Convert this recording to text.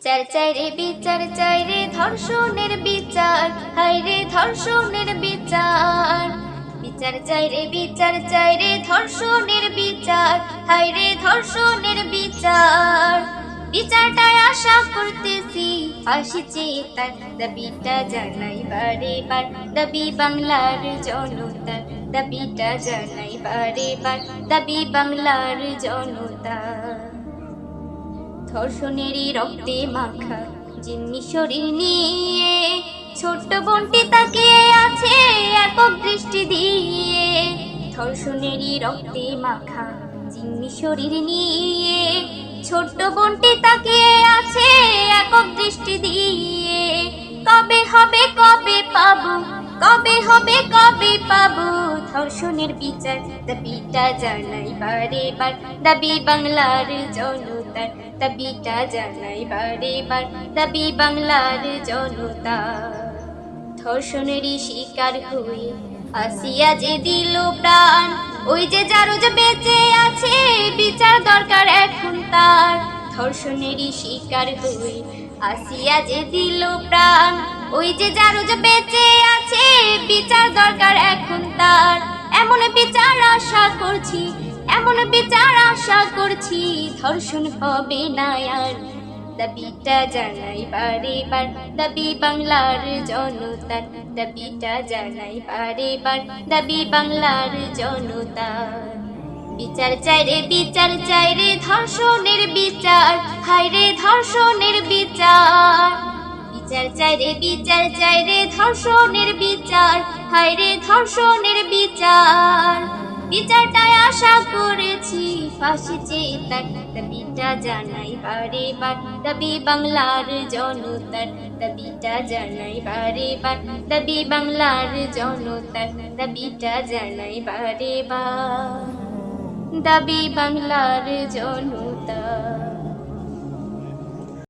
বিচার চাই রে, বিচার চাই রে, ধর্ষণের বিচার। হাই রে, ধর্ষণের বিচার। বিচার চাই রে, বিচার চাই রে, ধর্ষণের বিচার। হাই রে, ধর্ষণের বিচার। বিচারটাই আশা করতেছি, ফাঁসি চেয়ে তার দাবিটা জানাই বারে বার দাবি বাংলার জনতার দাবিটা জানাই বারে বার দাবি বাংলার জনতার ধর্ষণেরই রক্তে মাখা। জিম্মি শরীর নিয়ে ছোট্ট বোনটি তাকিয়ে আছে একক দৃষ্টি দিয়ে। ধর্ষণেরই রক্তে মাখা। জিম্মি শরীর নিয়ে ছোট্ট বোনটি তাকিয়ে আছে একক দৃষ্টি দিয়ে। কবে হবে, কবে পাবো, কবে হবে, কবে ধর্ষণের বিচার দাবিটা জানাই বারে বার। দাবি বাংলার জনতার দাবিটা জানাই বারে বার। দাবি বাংলার জনতা, ধর্ষণেরই শিকার হয়ে আসিয়া যে দিল প্রাণ। ওই যে যারো যে বেঁচে আছে, বিচার দরকার এখন তার। ধর্ষণেরই শিকার হয়ে আসিয়া যে দিল প্রাণ। ওই যে যারো যে বেঁচে আছে, বিচার দরকার এখন তার। করছি, এমন বিচার আশা করছি, ধর্ষণ হবে না আর। দাবিটা জানাই বারে বার দাবি বাংলার জনতার দাবিটা জানাই বারে বার দাবি বাংলার জনতার বিচার চাই রে, বিচার চাই রে, ধর্ষণের বিচার। হাই রে, ধর্ষণের বিচার। বিচার চাই রে, বিচার চাই রে, ধর্ষণের বিচার। হাই রে, ধর্ষণের বিচার। ফাঁসি চেয়ে তার দাবিটা জানাই বারে বার। দাবি বাংলার জনতার দাবিটা জানাই বারে বার। দাবি বাংলার জনতার দাবিটা জানাই বারে বার। দাবি বাংলার জনতা।